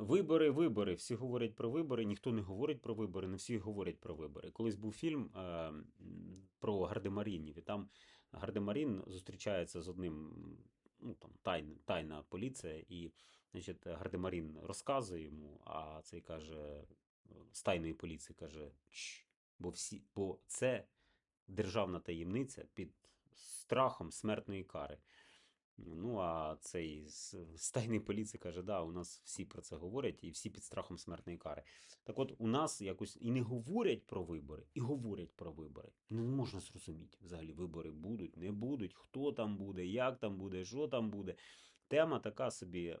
Вибори, вибори. Всі говорять про вибори, ніхто не говорить про вибори, не всі говорять про вибори. Колись був фільм е, про Гардемарінів, і там Гардемарін зустрічається з одним, ну там тайна, тайна поліція, і значить, Гардемарін розказує йому, а цей каже з тайної поліції каже, «Чш, бо всі, бо це державна таємниця під страхом смертної кари. Ну, а цей тайної поліції каже, да, у нас всі про це говорять і всі під страхом смертної кари. Так от у нас якось і не говорять про вибори, і говорять про вибори. Не можна зрозуміти, взагалі вибори будуть, не будуть, хто там буде, як там буде, що там буде. Тема така собі,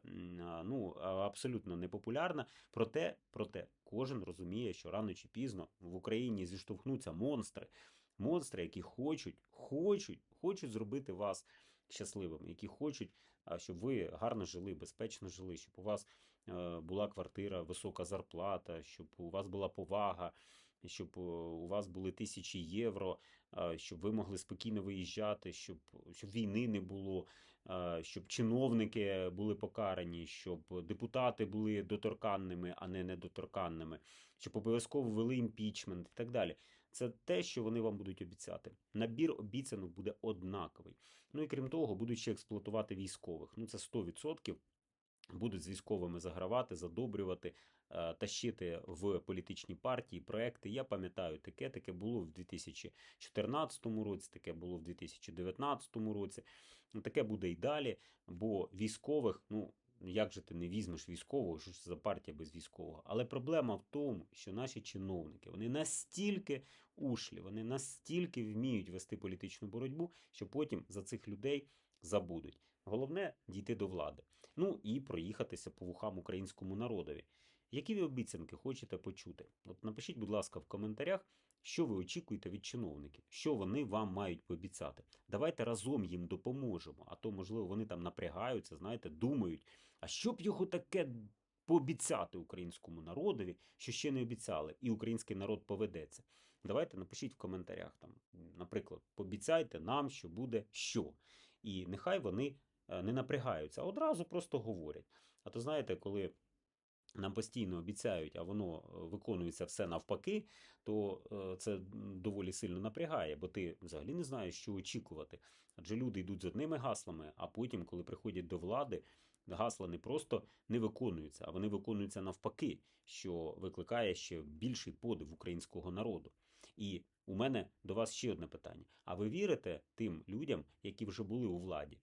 ну, абсолютно непопулярна. Проте, проте, кожен розуміє, що рано чи пізно в Україні зіштовхнуться монстри. Монстри, які хочуть, хочуть, хочуть зробити вас щасливими, які хочуть, щоб ви гарно жили, безпечно жили, щоб у вас е, була квартира, висока зарплата, щоб у вас була повага, щоб е, у вас були тисячі євро, щоб ви могли спокійно виїжджати, щоб, щоб війни не було, щоб чиновники були покарані, щоб депутати були доторканними, а не недоторканними, щоб обов'язково ввели імпічмент і так далі. Це те, що вони вам будуть обіцяти. Набір обіцянок буде однаковий. Ну і крім того, будуть ще експлуатувати військових. Ну це 100%. Будуть з військовими загравати, задобрювати, е, тащити в політичні партії, проекти. Я пам'ятаю, таке таке було в 2014 році, таке було в 2019 році. Ну, Таке буде і далі, бо військових, ну як же ти не візьмеш військового, що ж за партія без військового? Але проблема в тому, що наші чиновники вони настільки ушлі, вони настільки вміють вести політичну боротьбу, що потім за цих людей забудуть. Головне дійти до влади. Ну і проїхатися по вухам українському народові. Які ви обіцянки хочете почути? От напишіть, будь ласка, в коментарях, що ви очікуєте від чиновників, що вони вам мають пообіцяти. Давайте разом їм допоможемо. А то, можливо, вони там напрягаються, знаєте, думають, а що б його таке пообіцяти українському народові, що ще не обіцяли, і український народ поведеться. Давайте напишіть в коментарях там, наприклад, пообіцяйте нам, що буде що. І нехай вони не напрягаються, а одразу просто говорять. А то знаєте, коли нам постійно обіцяють, а воно е, виконується все навпаки, то е, це доволі сильно напрягає, бо ти взагалі не знаєш, що очікувати. Адже люди йдуть з одними гаслами, а потім, коли приходять до влади, гасла не просто не виконуються, а вони виконуються навпаки, що викликає ще більший подив українського народу. І у мене до вас ще одне питання: а ви вірите тим людям, які вже були у владі?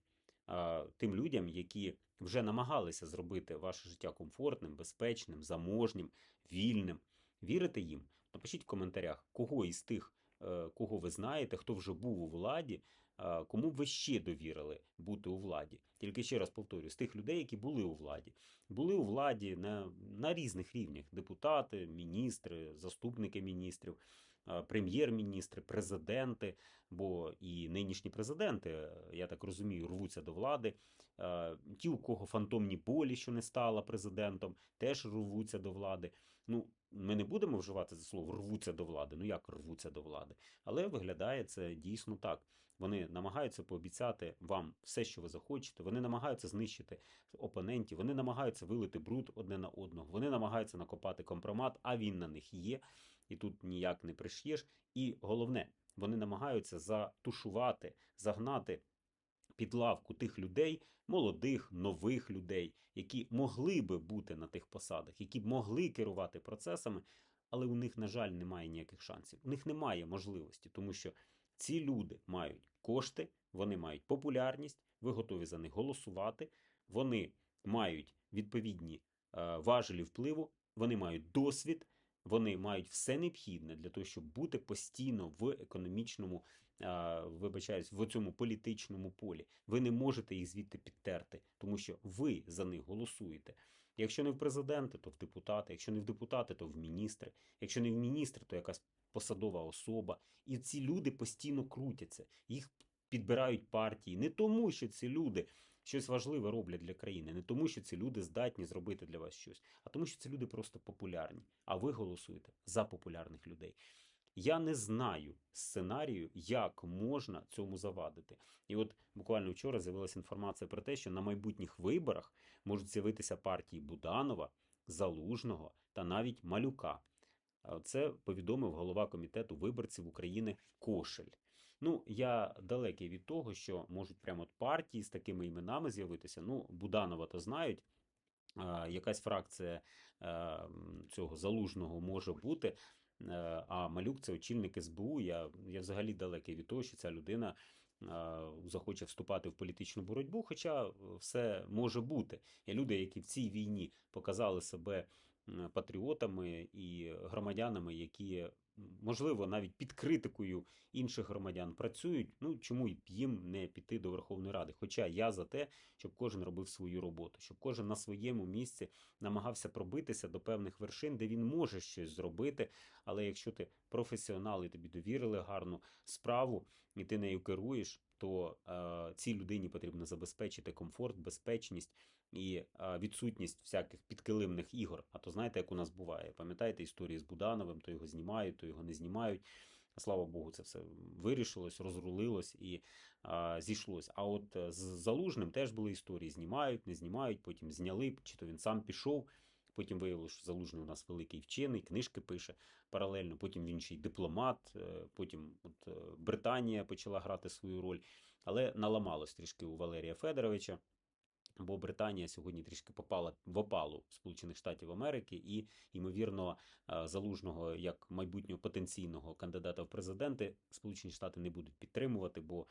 Тим людям, які вже намагалися зробити ваше життя комфортним, безпечним, заможнім, вільним. Вірите їм? Напишіть в коментарях, кого із тих, е, кого ви знаєте, хто вже був у владі, кому ви ще довірили бути у владі. Тільки ще раз повторюю, з тих людей, які були у владі. Були у владі на, на різних рівнях: депутати, міністри, заступники міністрів, прем'єр-міністри, президенти. Бо і нинішні президенти, е, я так розумію, рвуться до влади. Е, Ті, у кого фантомні болі, що не стала президентом, теж рвуться до влади. Ну, ми не будемо вживати це слово рвуться до влади. Ну як рвуться до влади? Але виглядає це дійсно так. Вони намагаються пообіцяти вам все, що ви захочете. Вони намагаються знищити опонентів, вони намагаються вилити бруд одне на одного. Вони намагаються накопати компромат, а він на них є. І тут ніяк не приш'єш. І головне, вони намагаються затушувати, загнати під лавку тих людей, молодих, нових людей, які могли би бути на тих посадах, які б могли керувати процесами, але у них, на жаль, немає ніяких шансів. У них немає можливості, тому що ці люди мають кошти, вони мають популярність, ви готові за них голосувати, вони мають відповідні е, важелі впливу, вони мають досвід, вони мають все необхідне для того, щоб бути постійно в економічному, а, вибачаюсь, в цьому політичному полі. Ви не можете їх звідти підтерти, тому що ви за них голосуєте. Якщо не в президенти, то в депутати. Якщо не в депутати, то в міністри. Якщо не в міністри, то якась посадова особа. І ці люди постійно крутяться. Їх підбирають партії не тому, що ці люди щось важливе роблять для країни, не тому, що ці люди здатні зробити для вас щось, а тому, що ці люди просто популярні. А ви голосуєте за популярних людей. Я не знаю сценарію, як можна цьому завадити. І от буквально вчора з'явилася інформація про те, що на майбутніх виборах можуть з'явитися партії Буданова, Залужного та навіть Малюка. Це повідомив голова комітету виборців України Кошель. Ну, я далекий від того, що можуть прямо от партії з такими іменами з'явитися. Ну, Буданова то знають. Якась фракція е, цього залужного може бути. Е, А Малюк це очільник СБУ. Я, я взагалі далекий від того, що ця людина е, захоче вступати в політичну боротьбу, хоча все може бути. Є люди, які в цій війні показали себе патріотами і громадянами, які, можливо, навіть під критикою інших громадян працюють. Ну чому б їм не піти до Верховної Ради? Хоча я за те, щоб кожен робив свою роботу, щоб кожен на своєму місці намагався пробитися до певних вершин, де він може щось зробити. Але якщо ти професіонал і тобі довірили гарну справу, і ти нею керуєш, то е, цій людині потрібно забезпечити комфорт, безпечність і відсутність всяких підкилимних ігор. А то знаєте, як у нас буває. Пам'ятаєте історії з Будановим, то його знімають, то його не знімають. Слава Богу, це все вирішилось, розрулилось і а, зійшлось. А от е, з Залужним теж були історії: знімають, не знімають, потім зняли, чи то він сам пішов. Потім виявилося, що Залужний у нас великий вчений, книжки пише паралельно. Потім він ще й дипломат. е, Потім от е, Британія почала грати свою роль, але наламалось трішки у Валерія Федоровича. Бо Британія сьогодні трішки попала в опалу Сполучених Штатів Америки, і ймовірно, е, залужного як майбутнього потенційного кандидата в президенти Сполучені Штати не будуть підтримувати, бо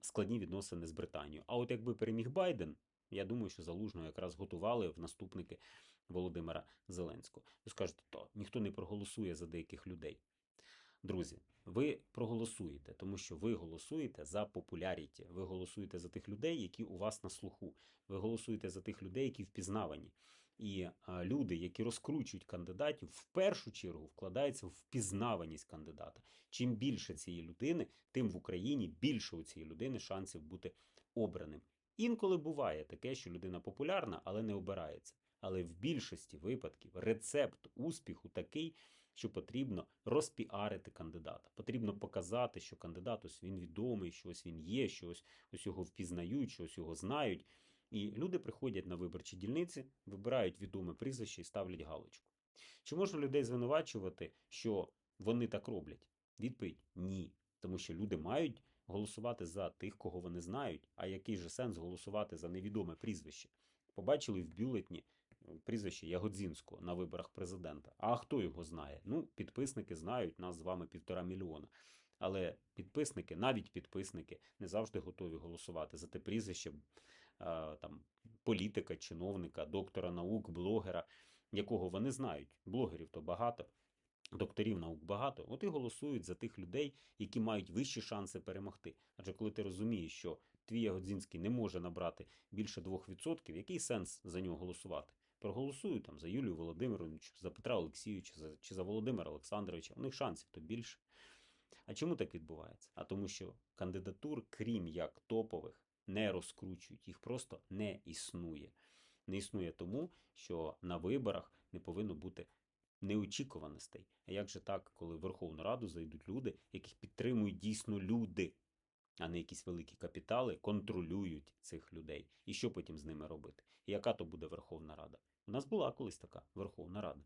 складні відносини з Британією. А от якби переміг Байден, я думаю, що залужного якраз готували в наступники Володимира Зеленського. Ви скажете, то ніхто не проголосує за деяких людей. Друзі, ви проголосуєте, тому що ви голосуєте за популяріті. Ви голосуєте за тих людей, які у вас на слуху. Ви голосуєте за тих людей, які впізнавані. І а, люди, які розкручують кандидатів, в першу чергу вкладаються в впізнаваність кандидата. Чим більше цієї людини, тим в Україні більше у цієї людини шансів бути обраним. Інколи буває таке, що людина популярна, але не обирається. Але в більшості випадків рецепт успіху такий, що потрібно розпіарити кандидата. Потрібно показати, що кандидат ось він відомий, що ось він є, що ось, ось його впізнають, що ось його знають. І люди приходять на виборчі дільниці, вибирають відоме прізвище і ставлять галочку. Чи можна людей звинувачувати, що вони так роблять? Відповідь ні. Тому що люди мають голосувати за тих, кого вони знають. А який же сенс голосувати за невідоме прізвище? Побачили в бюлетні прізвище Ягодзінського на виборах президента. А хто його знає? Ну, підписники знають нас з вами півтора мільйона. Але підписники, навіть підписники, не завжди готові голосувати за те прізвище е, там, політика, чиновника, доктора наук, блогера, якого вони знають. Блогерів то багато, докторів наук багато. От і голосують за тих людей, які мають вищі шанси перемогти. Адже коли ти розумієш, що твій Ягодзінський не може набрати більше 2%, який сенс за нього голосувати? Проголосую там за Юлію Володимировну, чи за Петра Олексійовича, за- чи за Володимира Олександровича. У них шансів то більше. А чому так відбувається? А тому, що кандидатур, крім як топових, не розкручують, їх просто не існує. Не існує тому, що на виборах не повинно бути неочікуваностей. А як же так, коли в Верховну Раду зайдуть люди, яких підтримують дійсно люди, а не якісь великі капітали, контролюють цих людей. І що потім з ними робити? І яка то буде Верховна Рада? У нас була колись така Верховна Рада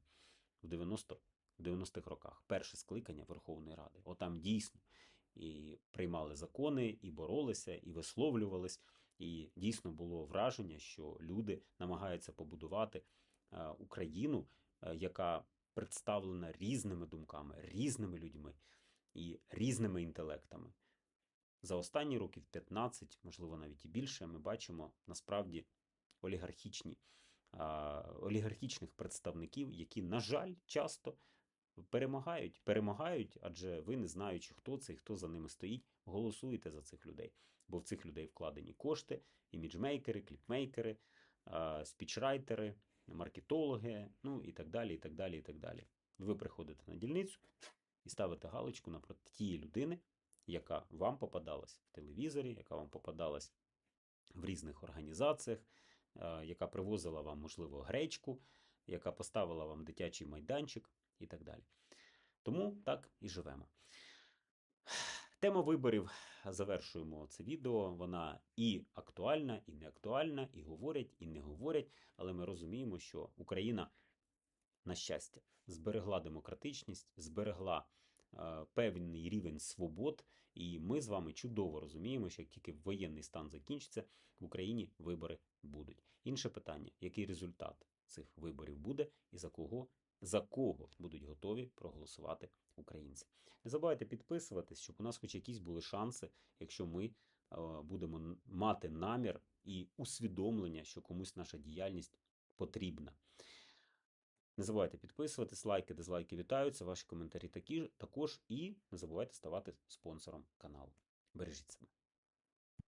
в 90 в 90-х роках. Перше скликання Верховної Ради. Отам дійсно і приймали закони, і боролися, і висловлювались. І дійсно було враження, що люди намагаються побудувати е, Україну, е, яка представлена різними думками, різними людьми і різними інтелектами. За останні років 15, можливо, навіть і більше, ми бачимо насправді олігархічні, олігархічних представників, які, на жаль, часто перемагають. Перемагають, адже ви, не знаючи, хто це і хто за ними стоїть, голосуєте за цих людей. Бо в цих людей вкладені кошти, іміджмейкери, кліпмейкери, спічрайтери, маркетологи, ну і так далі, і так далі, і так далі. Ви приходите на дільницю і ставите галочку напроти тієї людини, яка вам попадалась в телевізорі, яка вам попадалась в різних організаціях, яка привозила вам, можливо, гречку, яка поставила вам дитячий майданчик і так далі. Тому так і живемо. Тема виборів завершуємо це відео. Вона і актуальна, і не актуальна, і говорять, і не говорять. Але ми розуміємо, що Україна на щастя, зберегла демократичність, зберегла е, певний рівень свобод, і ми з вами чудово розуміємо, що як тільки воєнний стан закінчиться, в Україні вибори будуть. Інше питання: який результат цих виборів буде і за кого, за кого будуть готові проголосувати українці? Не забувайте підписуватись, щоб у нас хоч якісь були шанси, якщо ми е, будемо мати намір і усвідомлення, що комусь наша діяльність потрібна. Не забувайте підписуватись, лайки, дизлайки вітаються, ваші коментарі такі також. І не забувайте ставати спонсором каналу. Бережіть себе.